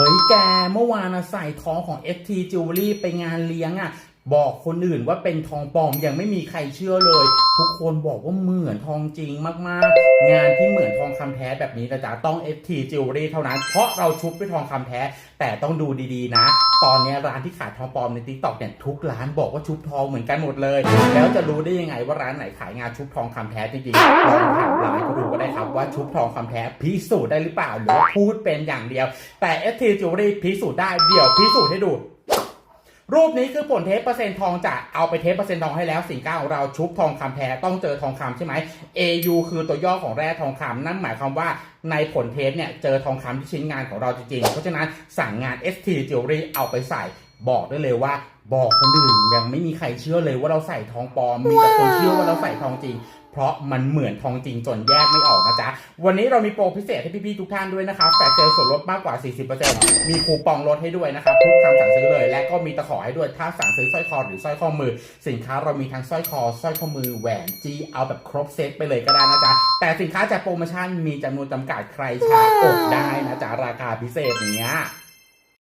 เฮ้ยแกเมื่อวานอะใส่ทองของ FT Jewelry ไปงานเลี้ยงอะ บอกคนอื่นว่าเป็นทองปลอมยังไม่มีใครเชื่อเลย ทุกคนบอกว่าเหมือนทองจริงมากๆ งานที่เหมือนทองคำแท้แบบนี้นะจ๊ะต้อง FT Jewelry เท่านั้น เพราะเราชุบด้วยทองคำแท้ แต่ต้องดูดีๆนะ ตอนนี้ร้านที่ขายทองปลอมใน TikTok เนี่ยทุกร้านบอกว่าชุบทองเหมือนกันหมดเลย แล้วจะรู้ได้ยังไงว่าร้านไหนขายงานชุบทองคำแท้จริงๆลองถามร้านก็ดูก็ได้ครับว่าชุบทองคำแท้พิสูจน์ได้หรือเปล่าหรือพูดเป็นอย่างเดียว แต่ FT Jewelry พิสูจน์ได้เดี๋ยวพิสูจน์ให้ดู รูปนี้คือผลเทปเปอร์เซ็นต์ทองจะเอาไปเทปเปอร์เซ็นต์ทองให้แล้วสินค้าของเราชุบทองคำแท้ต้องเจอทองคำใช่ไหม AU คือตัวย่อของแร่ทองคำนั่นหมายความว่าในผลเทปเนี่ยเจอทองคำที่ชิ้นงานของเราจริงๆ เพราะฉะนั้นสั่งงาน ST Jewelry เอาไปใส่บอกได้เลยว่าบอกคนอื่นยังไม่มีใครเชื่อเลยว่าเราใส่ทองปลอมมีแต่คนเชื่อว่าเราใส่ทองจริง เพราะมันเหมือนทองจริงจนแยกไม่ออกนะจ๊ะ วันนี้เรามีโปรพิเศษให้พี่ๆทุกท่านด้วยนะครับแฟลเซลส่วนลดมากกว่า 40%มีคูปองลดให้ด้วยนะครับทุกคำสั่งซื้อเลย และก็มีตะขอให้ด้วยถ้าสั่งซื้อสร้อยคอหรือสร้อยข้อมือ สินค้าเรามีทั้งสร้อยคอสร้อยข้อมือแหวนจี้เอาแบบครบเซตไปเลยก็ได้นะจ๊ะ แต่สินค้าจากโปรโมชั่นมีจำนวนจำกัดใครช้ากดได้นะจ๊ะราคาพิเศษเนี้ย